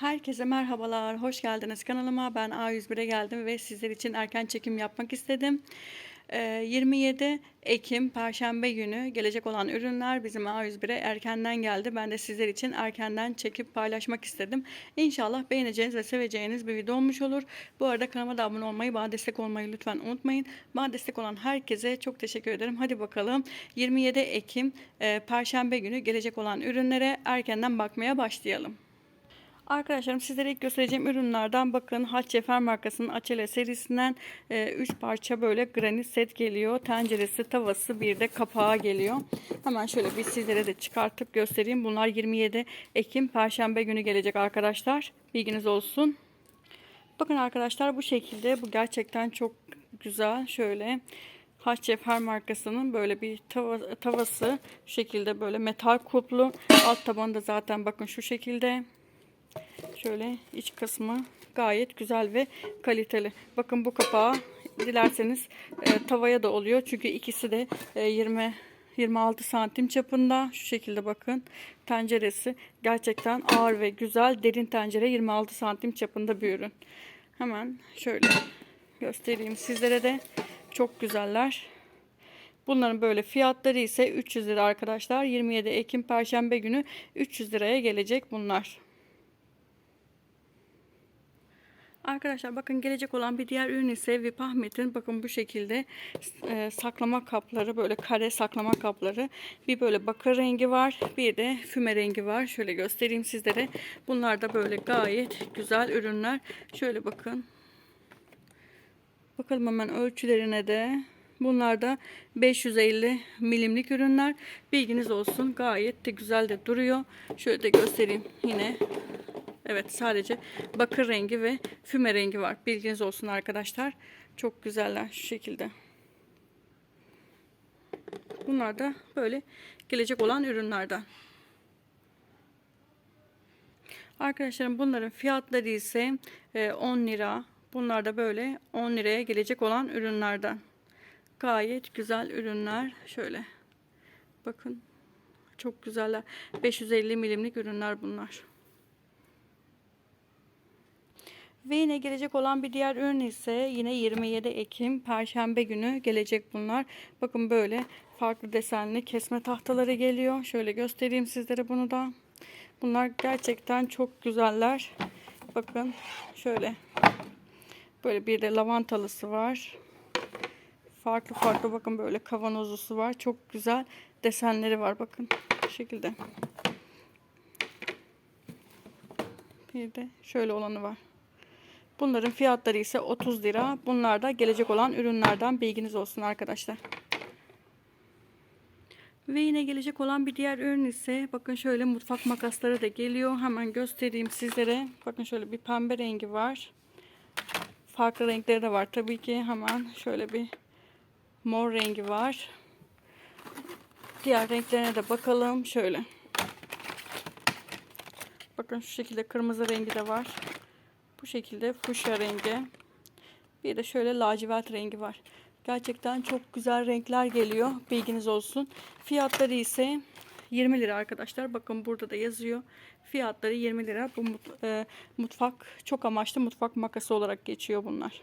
Herkese merhabalar, hoş geldiniz kanalıma. Ben A101'e geldim ve sizler için erken çekim yapmak istedim. Ee, 27 Ekim Perşembe günü gelecek olan ürünler bizim A101'e erkenden geldi. Ben de sizler için erkenden çekip paylaşmak istedim. İnşallah beğeneceğiniz ve seveceğiniz bir video olmuş olur. Bu arada kanalıma da abone olmayı, bana destek olmayı lütfen unutmayın. Bana destek olan herkese çok teşekkür ederim. Hadi bakalım 27 Ekim e, Perşembe günü gelecek olan ürünlere erkenden bakmaya başlayalım. Arkadaşlarım sizlere ilk göstereceğim ürünlerden bakın Hatçefer markasının Açele serisinden 3 parça böyle granit set geliyor. Tenceresi, tavası bir de kapağı geliyor. Hemen şöyle bir sizlere de çıkartıp göstereyim. Bunlar 27 Ekim Perşembe günü gelecek arkadaşlar. Bilginiz olsun. Bakın arkadaşlar bu şekilde bu gerçekten çok güzel. Şöyle Haçefer markasının böyle bir tava, tavası şekilde böyle metal kuplu. Alt tabanı da zaten bakın şu şekilde. Şöyle iç kısmı gayet güzel ve kaliteli. Bakın bu kapağı dilerseniz e, tavaya da oluyor. Çünkü ikisi de e, 20 26 santim çapında. Şu şekilde bakın. Tenceresi gerçekten ağır ve güzel. Derin tencere 26 santim çapında bir ürün. Hemen şöyle göstereyim sizlere de. Çok güzeller. Bunların böyle fiyatları ise 300 lira arkadaşlar. 27 Ekim Perşembe günü 300 liraya gelecek bunlar. Arkadaşlar bakın gelecek olan bir diğer ürün ise Vip Ahmet'in bakın bu şekilde e, saklama kapları böyle kare saklama kapları. Bir böyle bakır rengi var bir de füme rengi var. Şöyle göstereyim sizlere. Bunlar da böyle gayet güzel ürünler. Şöyle bakın. Bakalım hemen ölçülerine de. Bunlar da 550 milimlik ürünler. Bilginiz olsun gayet de güzel de duruyor. Şöyle de göstereyim yine Evet sadece bakır rengi ve füme rengi var. Bilginiz olsun arkadaşlar. Çok güzeller şu şekilde. Bunlar da böyle gelecek olan ürünlerden. Arkadaşlarım bunların fiyatları ise 10 e, lira. Bunlar da böyle 10 liraya gelecek olan ürünlerden. Gayet güzel ürünler. Şöyle bakın. Çok güzeller. 550 milimlik ürünler bunlar. Ve yine gelecek olan bir diğer ürün ise yine 27 Ekim Perşembe günü gelecek bunlar. Bakın böyle farklı desenli kesme tahtaları geliyor. Şöyle göstereyim sizlere bunu da. Bunlar gerçekten çok güzeller. Bakın şöyle. Böyle bir de lavantalısı var. Farklı farklı bakın böyle kavanozlusu var. Çok güzel desenleri var bakın. Bu şekilde. Bir de şöyle olanı var. Bunların fiyatları ise 30 lira. Bunlar da gelecek olan ürünlerden bilginiz olsun arkadaşlar. Ve yine gelecek olan bir diğer ürün ise bakın şöyle mutfak makasları da geliyor. Hemen göstereyim sizlere. Bakın şöyle bir pembe rengi var. Farklı renkleri de var tabii ki. Hemen şöyle bir mor rengi var. Diğer renklerine de bakalım. Şöyle. Bakın şu şekilde kırmızı rengi de var. Şekilde fuşya rengi. Bir de şöyle lacivert rengi var. Gerçekten çok güzel renkler geliyor. Bilginiz olsun. Fiyatları ise 20 lira arkadaşlar. Bakın burada da yazıyor. Fiyatları 20 lira. Bu e, mutfak çok amaçlı mutfak makası olarak geçiyor bunlar.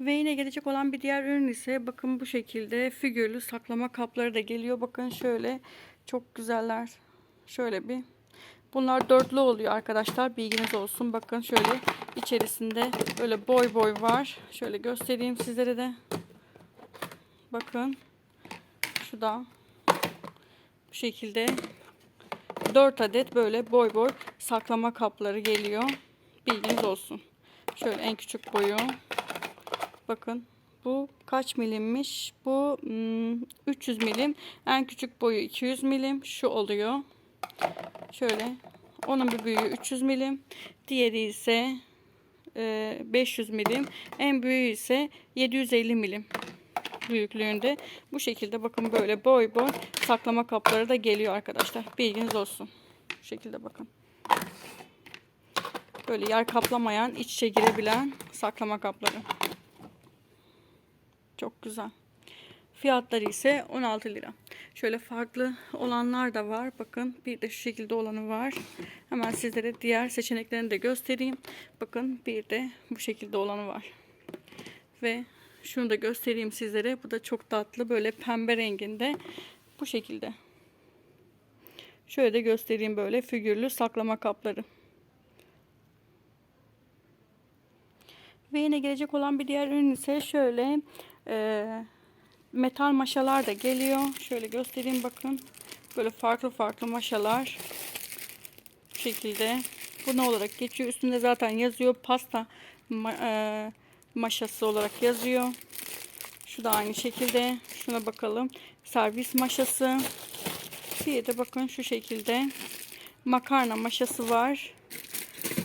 Ve yine gelecek olan bir diğer ürün ise bakın bu şekilde figürlü saklama kapları da geliyor. Bakın şöyle çok güzeller. Şöyle bir. Bunlar dörtlü oluyor arkadaşlar. Bilginiz olsun. Bakın şöyle içerisinde böyle boy boy var. Şöyle göstereyim sizlere de. Bakın. Şu da bu şekilde 4 adet böyle boy boy saklama kapları geliyor. Bilginiz olsun. Şöyle en küçük boyu. Bakın bu kaç milimmiş? Bu 300 hmm, milim. En küçük boyu 200 milim. Şu oluyor. Şöyle. Onun bir büyüğü 300 milim. Diğeri ise 500 e, milim. En büyüğü ise 750 milim büyüklüğünde. Bu şekilde bakın böyle boy boy saklama kapları da geliyor arkadaşlar. Bilginiz olsun. Bu şekilde bakın. Böyle yer kaplamayan, iç içe girebilen saklama kapları. Çok güzel. Fiyatları ise 16 lira. Şöyle farklı olanlar da var. Bakın bir de şu şekilde olanı var. Hemen sizlere diğer seçeneklerini de göstereyim. Bakın bir de bu şekilde olanı var. Ve şunu da göstereyim sizlere. Bu da çok tatlı. Böyle pembe renginde. Bu şekilde. Şöyle de göstereyim böyle figürlü saklama kapları. Ve yine gelecek olan bir diğer ürün ise şöyle e, metal maşalar da geliyor. Şöyle göstereyim bakın. Böyle farklı farklı maşalar. Bu şekilde. Bu ne olarak geçiyor? Üstünde zaten yazıyor. Pasta ma e, maşası olarak yazıyor. Şu da aynı şekilde. Şuna bakalım. Servis maşası. Bir de bakın şu şekilde makarna maşası var.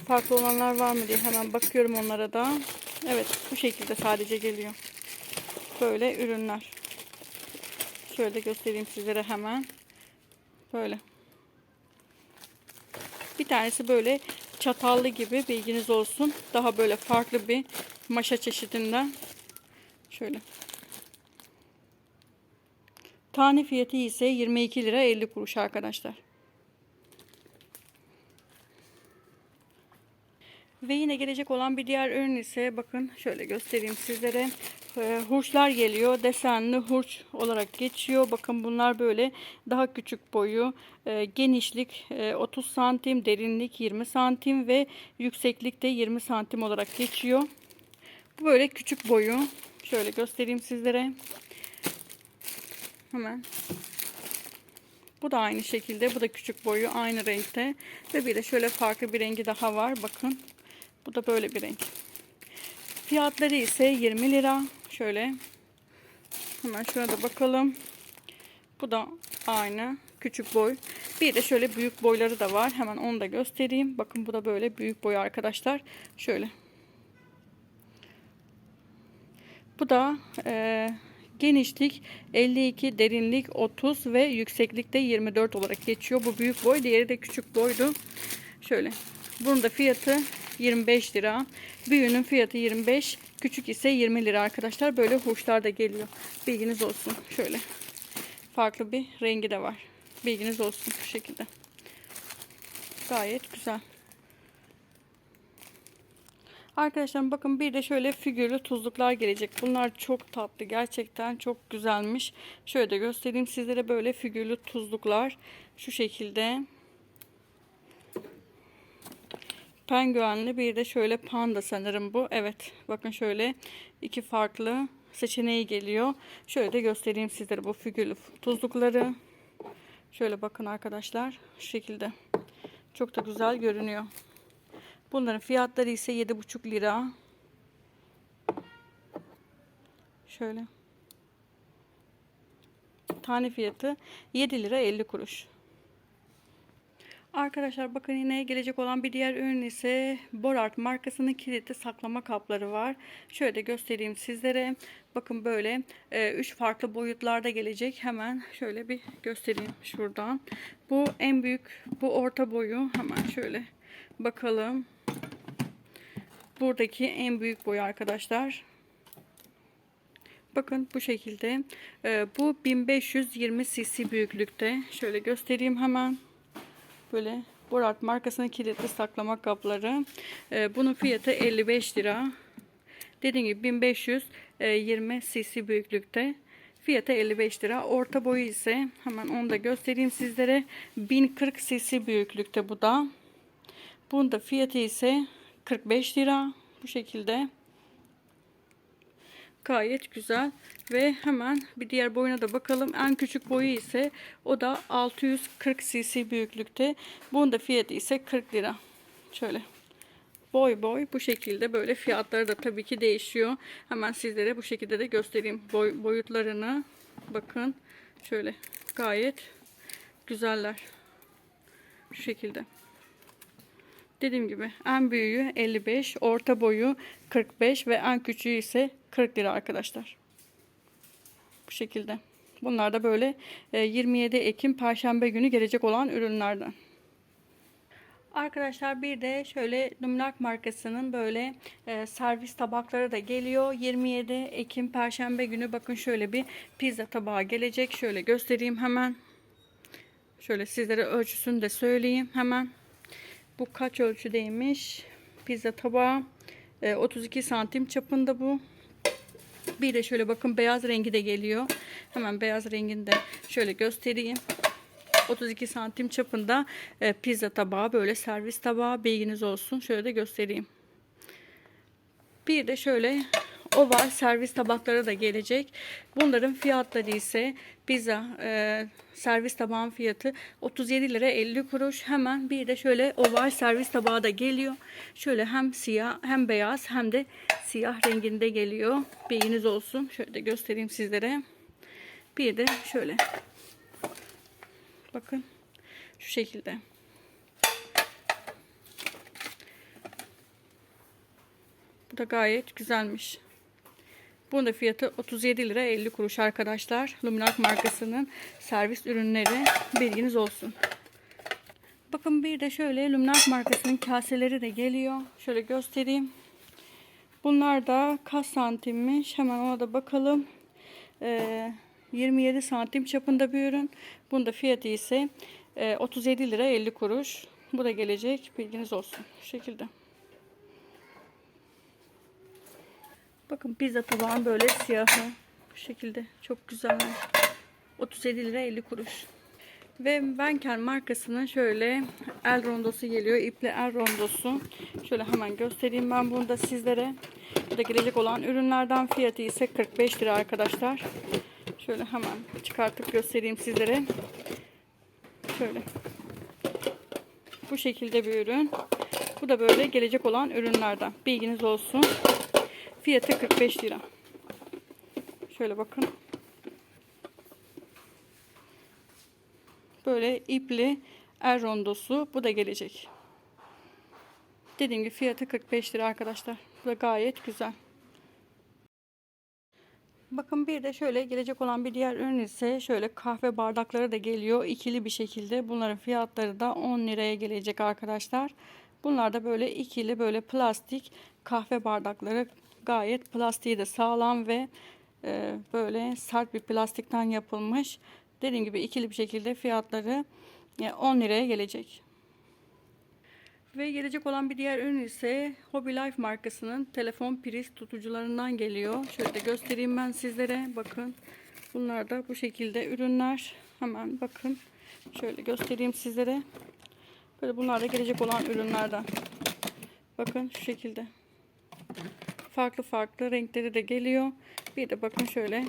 Farklı olanlar var mı diye hemen bakıyorum onlara da. Evet bu şekilde sadece geliyor. Böyle ürünler. Şöyle göstereyim sizlere hemen. Böyle. Bir tanesi böyle çatallı gibi bilginiz olsun. Daha böyle farklı bir maşa çeşidinden. Şöyle. Tane fiyatı ise 22 lira 50 kuruş arkadaşlar. Ve yine gelecek olan bir diğer ürün ise bakın şöyle göstereyim sizlere. Ee, hurçlar geliyor. Desenli hurç olarak geçiyor. Bakın bunlar böyle daha küçük boyu. e, genişlik e, 30 santim, derinlik 20 santim ve yükseklik de 20 santim olarak geçiyor. Bu böyle küçük boyu. Şöyle göstereyim sizlere. Hemen. Bu da aynı şekilde. Bu da küçük boyu aynı renkte. Ve bir de şöyle farklı bir rengi daha var. Bakın. Bu da böyle bir renk. Fiyatları ise 20 lira. Şöyle. Hemen şuna da bakalım. Bu da aynı. Küçük boy. Bir de şöyle büyük boyları da var. Hemen onu da göstereyim. Bakın bu da böyle büyük boy arkadaşlar. Şöyle. Bu da e, genişlik 52, derinlik 30 ve yükseklikte 24 olarak geçiyor. Bu büyük boy. Diğeri de küçük boydu. Şöyle. Bunun da fiyatı 25 lira. Büyüğünün fiyatı 25. Küçük ise 20 lira arkadaşlar. Böyle hurçlar da geliyor. Bilginiz olsun. Şöyle. Farklı bir rengi de var. Bilginiz olsun bu şekilde. Gayet güzel. Arkadaşlar bakın bir de şöyle figürlü tuzluklar gelecek. Bunlar çok tatlı. Gerçekten çok güzelmiş. Şöyle de göstereyim sizlere böyle figürlü tuzluklar. Şu şekilde. Penguenli bir de şöyle panda sanırım bu. Evet bakın şöyle iki farklı seçeneği geliyor. Şöyle de göstereyim sizlere bu figürlü tuzlukları. Şöyle bakın arkadaşlar. Şu şekilde. Çok da güzel görünüyor. Bunların fiyatları ise 7,5 lira. Şöyle. Tane fiyatı 7 lira 50 kuruş. Arkadaşlar bakın yine gelecek olan bir diğer ürün ise Borart markasının kilitli saklama kapları var. Şöyle de göstereyim sizlere. Bakın böyle 3 farklı boyutlarda gelecek. Hemen şöyle bir göstereyim şuradan. Bu en büyük, bu orta boyu. Hemen şöyle bakalım. Buradaki en büyük boy arkadaşlar. Bakın bu şekilde. Ee, bu 1520 cc büyüklükte. Şöyle göstereyim hemen. Böyle Borat markasının kilitli saklama kapları. Ee, bunun fiyatı 55 lira. Dediğim gibi 1520 cc büyüklükte. Fiyatı 55 lira. Orta boyu ise hemen onu da göstereyim sizlere. 1040 cc büyüklükte bu da. Bunun da fiyatı ise 45 lira. Bu şekilde. Gayet güzel. Ve hemen bir diğer boyuna da bakalım. En küçük boyu ise o da 640 cc büyüklükte. Bunun da fiyatı ise 40 lira. Şöyle. Boy boy bu şekilde böyle fiyatları da tabii ki değişiyor. Hemen sizlere bu şekilde de göstereyim boy, boyutlarını. Bakın şöyle gayet güzeller. Şu şekilde. Dediğim gibi en büyüğü 55, orta boyu 45 ve en küçüğü ise 40 lira arkadaşlar. Bu şekilde. Bunlar da böyle 27 e, Ekim Perşembe günü gelecek olan ürünlerden. Arkadaşlar bir de şöyle Luminak markasının böyle e, servis tabakları da geliyor. 27 Ekim Perşembe günü bakın şöyle bir pizza tabağı gelecek. Şöyle göstereyim hemen. Şöyle sizlere ölçüsünü de söyleyeyim hemen. Bu kaç ölçüdeymiş? Pizza tabağı e, 32 santim çapında bu. Bir de şöyle bakın beyaz rengi de geliyor. Hemen beyaz rengini de şöyle göstereyim. 32 santim çapında e, pizza tabağı böyle servis tabağı bilginiz olsun. Şöyle de göstereyim. Bir de şöyle oval servis tabakları da gelecek. Bunların fiyatları ise pizza e, servis tabağın fiyatı 37 lira 50 kuruş. Hemen bir de şöyle oval servis tabağı da geliyor. Şöyle hem siyah hem beyaz hem de siyah renginde geliyor. Bilginiz olsun. Şöyle de göstereyim sizlere. Bir de şöyle Bakın şu şekilde. Bu da gayet güzelmiş. Bunun da fiyatı 37 lira 50 kuruş arkadaşlar. Luminak markasının servis ürünleri bilginiz olsun. Bakın bir de şöyle Luminak markasının kaseleri de geliyor. Şöyle göstereyim. Bunlar da kaç santimmiş? Hemen ona da bakalım. Ee, 27 santim çapında bir ürün. Bunun da fiyatı ise 37 lira 50 kuruş. Bu da gelecek. Bilginiz olsun. Şu şekilde. Bakın pizza tabağın böyle siyahı. Bu şekilde. Çok güzel. 37 lira 50 kuruş. Ve Venker markasının şöyle el rondosu geliyor. İpli el rondosu. Şöyle hemen göstereyim ben bunu da sizlere. Bu da gelecek olan ürünlerden fiyatı ise 45 lira arkadaşlar. Şöyle hemen çıkartıp göstereyim sizlere. Şöyle. Bu şekilde bir ürün. Bu da böyle gelecek olan ürünlerden. Bilginiz olsun. Fiyatı 45 lira. Şöyle bakın. Böyle ipli er rondosu. Bu da gelecek. Dediğim gibi fiyatı 45 lira arkadaşlar. Bu da gayet güzel. Bakın bir de şöyle gelecek olan bir diğer ürün ise şöyle kahve bardakları da geliyor. ikili bir şekilde. Bunların fiyatları da 10 liraya gelecek arkadaşlar. Bunlar da böyle ikili böyle plastik kahve bardakları. Gayet plastiği de sağlam ve e, böyle sert bir plastikten yapılmış. Dediğim gibi ikili bir şekilde fiyatları 10 e, liraya gelecek. Ve gelecek olan bir diğer ürün ise Hobby Life markasının telefon priz tutucularından geliyor. Şöyle de göstereyim ben sizlere. Bakın. Bunlar da bu şekilde ürünler. Hemen bakın. Şöyle göstereyim sizlere. Böyle bunlar da gelecek olan ürünlerden. Bakın şu şekilde. Farklı farklı renkleri de geliyor. Bir de bakın şöyle.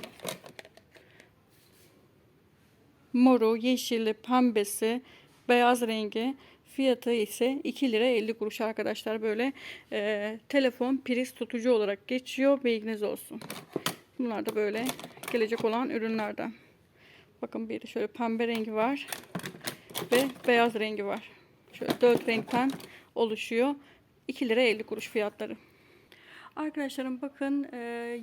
Moru, yeşili, pembesi, beyaz rengi Fiyatı ise 2 lira 50 kuruş arkadaşlar. Böyle e, telefon priz tutucu olarak geçiyor. Bilginiz olsun. Bunlar da böyle gelecek olan ürünlerden. Bakın bir de şöyle pembe rengi var. Ve beyaz rengi var. Şöyle 4 renkten oluşuyor. 2 lira 50 kuruş fiyatları. Arkadaşlarım bakın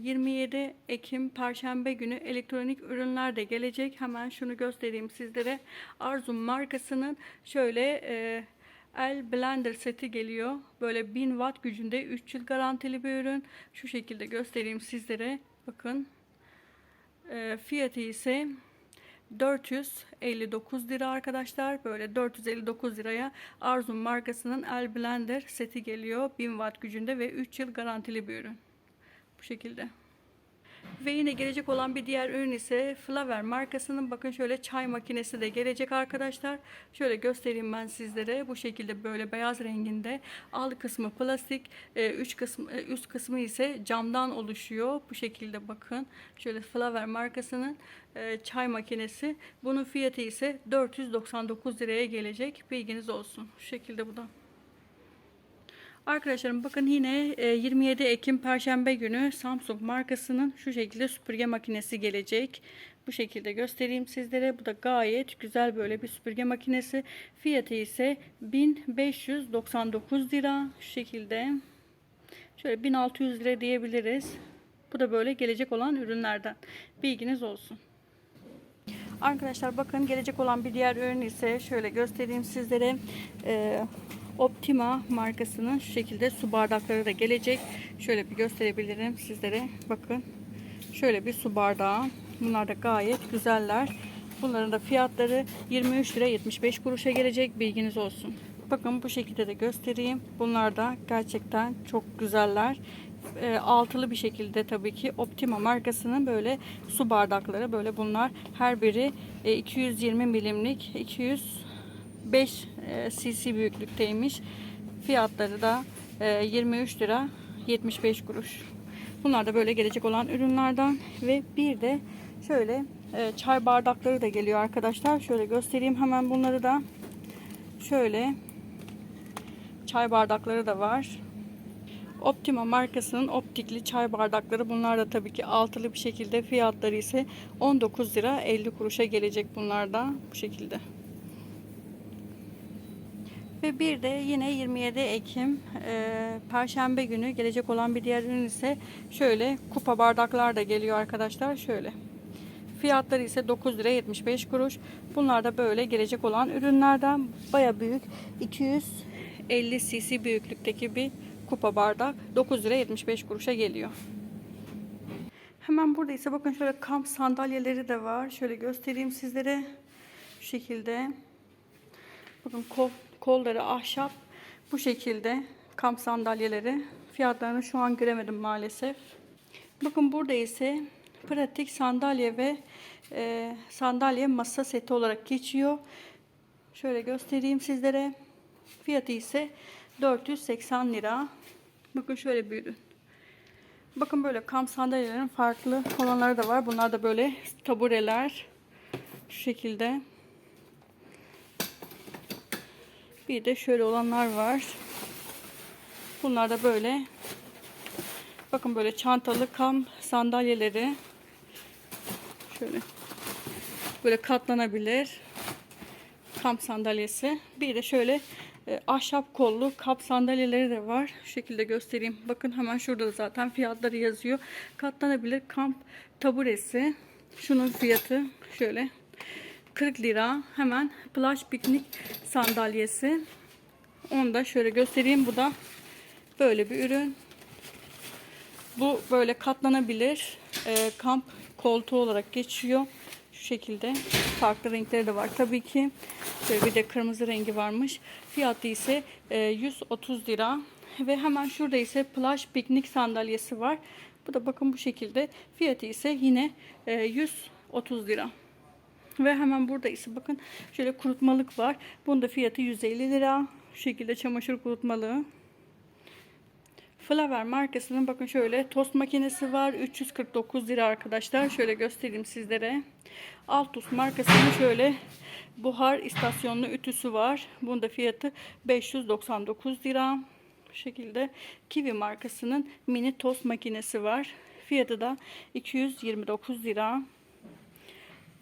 27 Ekim Perşembe günü elektronik ürünler de gelecek. Hemen şunu göstereyim sizlere. Arzum markasının şöyle El Blender seti geliyor. Böyle 1000 watt gücünde 3 yıl garantili bir ürün. Şu şekilde göstereyim sizlere. Bakın. Fiyatı ise 459 lira arkadaşlar. Böyle 459 liraya Arzum markasının El Blender seti geliyor. 1000 watt gücünde ve 3 yıl garantili bir ürün. Bu şekilde. Ve yine gelecek olan bir diğer ürün ise Flaver markasının bakın şöyle çay makinesi de gelecek arkadaşlar. Şöyle göstereyim ben sizlere. Bu şekilde böyle beyaz renginde. Alt kısmı plastik, e, üç kısmı, e, üst kısmı ise camdan oluşuyor. Bu şekilde bakın. Şöyle Flaver markasının e, çay makinesi. Bunun fiyatı ise 499 liraya gelecek. Bilginiz olsun. Şu şekilde bu da. Arkadaşlarım bakın yine 27 e, Ekim Perşembe günü Samsung markasının şu şekilde süpürge makinesi gelecek. Bu şekilde göstereyim sizlere. Bu da gayet güzel böyle bir süpürge makinesi. Fiyatı ise 1599 lira. Şu şekilde. Şöyle 1600 lira diyebiliriz. Bu da böyle gelecek olan ürünlerden. Bilginiz olsun. Arkadaşlar bakın gelecek olan bir diğer ürün ise şöyle göstereyim sizlere. Ee, Optima markasının şu şekilde su bardakları da gelecek. Şöyle bir gösterebilirim sizlere. Bakın. Şöyle bir su bardağı. Bunlar da gayet güzeller. Bunların da fiyatları 23 lira 75 kuruşa gelecek. Bilginiz olsun. Bakın bu şekilde de göstereyim. Bunlar da gerçekten çok güzeller. E, altılı bir şekilde tabii ki Optima markasının böyle su bardakları böyle bunlar her biri e, 220 milimlik 205 e, cc büyüklükteymiş. Fiyatları da e, 23 lira 75 kuruş. Bunlar da böyle gelecek olan ürünlerden ve bir de şöyle e, çay bardakları da geliyor arkadaşlar. Şöyle göstereyim hemen bunları da. Şöyle çay bardakları da var. Optima markasının optikli çay bardakları. Bunlar da tabii ki altılı bir şekilde fiyatları ise 19 lira 50 kuruşa gelecek bunlar da bu şekilde. Ve bir de yine 27 Ekim e, Perşembe günü gelecek olan bir diğer ürün ise şöyle kupa bardaklar da geliyor arkadaşlar. Şöyle. Fiyatları ise 9 lira 75 kuruş. Bunlar da böyle gelecek olan ürünlerden baya büyük 250 cc büyüklükteki bir kupa bardak 9 lira 75 kuruşa geliyor. Hemen burada ise bakın şöyle kamp sandalyeleri de var. Şöyle göstereyim sizlere. Şu şekilde. Bakın kol, kolları ahşap. Bu şekilde kamp sandalyeleri. Fiyatlarını şu an göremedim maalesef. Bakın burada ise pratik sandalye ve e, sandalye masa seti olarak geçiyor. Şöyle göstereyim sizlere. Fiyatı ise 480 lira. Bakın şöyle bir ürün. Bakın böyle kamp sandalyelerin farklı olanları da var. Bunlar da böyle tabureler. Şu şekilde. Bir de şöyle olanlar var. Bunlar da böyle. Bakın böyle çantalı kamp sandalyeleri. Şöyle. Böyle katlanabilir. Kamp sandalyesi. Bir de şöyle e, ahşap kollu kap sandalyeleri de var. Şu şekilde göstereyim. Bakın hemen şurada da zaten fiyatları yazıyor. Katlanabilir kamp taburesi. Şunun fiyatı şöyle 40 lira. Hemen plaj piknik sandalyesi. Onu da şöyle göstereyim. Bu da böyle bir ürün. Bu böyle katlanabilir e, kamp koltuğu olarak geçiyor. Şu şekilde farklı renkleri de var tabii ki. Şöyle bir de kırmızı rengi varmış. Fiyatı ise e, 130 lira. Ve hemen şurada ise plaj piknik sandalyesi var. Bu da bakın bu şekilde. Fiyatı ise yine e, 130 lira. Ve hemen burada ise bakın şöyle kurutmalık var. Bunun da fiyatı 150 lira. Şu şekilde çamaşır kurutmalığı. Flaver markasının bakın şöyle tost makinesi var. 349 lira arkadaşlar. Şöyle göstereyim sizlere. Altus markasının şöyle buhar istasyonlu ütüsü var. Bunun da fiyatı 599 lira. Bu şekilde Kiwi markasının mini tost makinesi var. Fiyatı da 229 lira.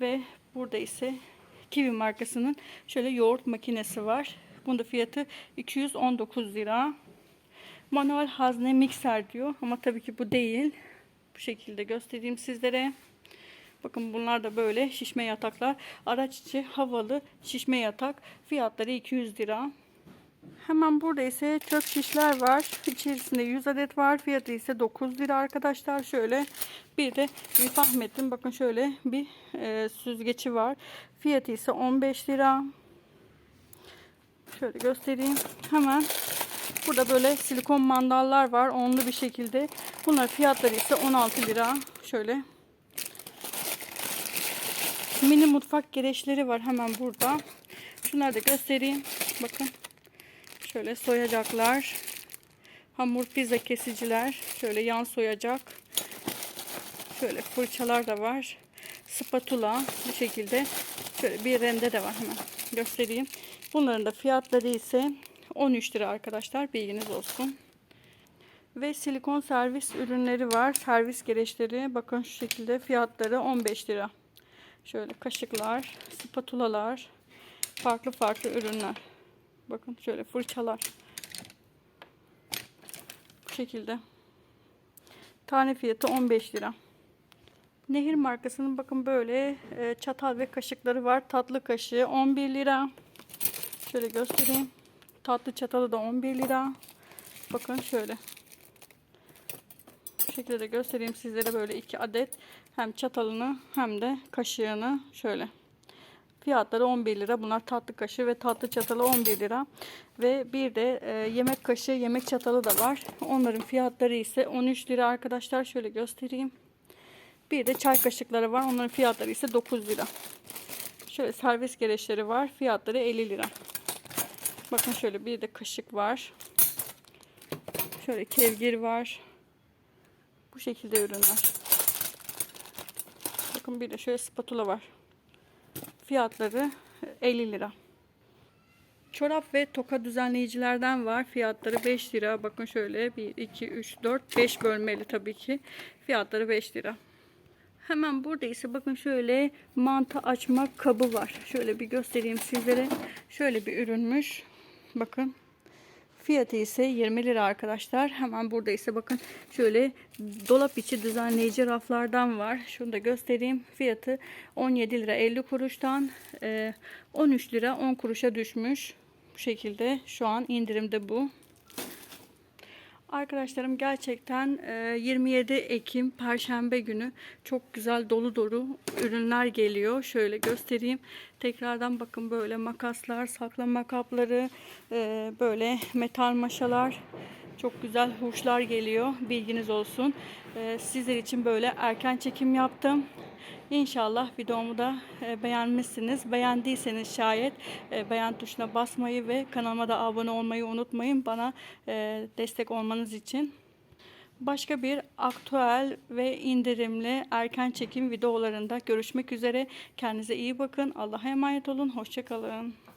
Ve burada ise Kiwi markasının şöyle yoğurt makinesi var. Bunun da fiyatı 219 lira. Manuel hazne mikser diyor ama tabii ki bu değil. Bu şekilde göstereyim sizlere. Bakın bunlar da böyle şişme yataklar. Araç içi havalı şişme yatak. Fiyatları 200 lira. Hemen burada ise çöp şişler var. İçerisinde 100 adet var. Fiyatı ise 9 lira arkadaşlar. Şöyle bir de Rifah Metin bakın şöyle bir e, süzgeci var. Fiyatı ise 15 lira. Şöyle göstereyim. Hemen burada böyle silikon mandallar var. Onlu bir şekilde. Bunlar fiyatları ise 16 lira. Şöyle mini mutfak gereçleri var hemen burada. Şunları da göstereyim. Bakın. Şöyle soyacaklar. Hamur pizza kesiciler. Şöyle yan soyacak. Şöyle fırçalar da var. Spatula bu şekilde. Şöyle bir rende de var hemen göstereyim. Bunların da fiyatları ise 13 lira arkadaşlar. Bilginiz olsun. Ve silikon servis ürünleri var. Servis gereçleri. Bakın şu şekilde fiyatları 15 lira. Şöyle kaşıklar, spatulalar, farklı farklı ürünler. Bakın şöyle fırçalar. Bu şekilde. Tane fiyatı 15 lira. Nehir markasının bakın böyle e, çatal ve kaşıkları var. Tatlı kaşığı 11 lira. Şöyle göstereyim. Tatlı çatalı da 11 lira. Bakın şöyle. Bu şekilde de göstereyim sizlere böyle iki adet. Hem çatalını hem de kaşığını şöyle. Fiyatları 11 lira. Bunlar tatlı kaşığı ve tatlı çatalı 11 lira. Ve bir de e, yemek kaşığı, yemek çatalı da var. Onların fiyatları ise 13 lira arkadaşlar. Şöyle göstereyim. Bir de çay kaşıkları var. Onların fiyatları ise 9 lira. Şöyle servis gereçleri var. Fiyatları 50 lira. Bakın şöyle bir de kaşık var. Şöyle kevgir var. Bu şekilde ürünler. Bakın bir de şöyle spatula var. Fiyatları 50 lira. Çorap ve toka düzenleyicilerden var. Fiyatları 5 lira. Bakın şöyle 1, 2, 3, 4, 5 bölmeli tabii ki. Fiyatları 5 lira. Hemen burada ise bakın şöyle mantı açma kabı var. Şöyle bir göstereyim sizlere. Şöyle bir ürünmüş. Bakın. Fiyatı ise 20 lira arkadaşlar. Hemen burada ise bakın şöyle dolap içi düzenleyici raflardan var. Şunu da göstereyim. Fiyatı 17 lira 50 kuruştan e, 13 lira 10 kuruşa düşmüş. Bu şekilde şu an indirimde bu. Arkadaşlarım gerçekten e, 27 Ekim Perşembe günü çok güzel dolu dolu ürünler geliyor. Şöyle göstereyim. Tekrardan bakın böyle makaslar, saklama kapları, e, böyle metal maşalar. Çok güzel hurçlar geliyor. Bilginiz olsun. E, Sizler için böyle erken çekim yaptım. İnşallah videomu da e, beğenmişsiniz. Beğendiyseniz şayet e, beğen tuşuna basmayı ve kanalıma da abone olmayı unutmayın. Bana e, destek olmanız için. Başka bir aktüel ve indirimli erken çekim videolarında görüşmek üzere. Kendinize iyi bakın. Allah'a emanet olun. Hoşçakalın.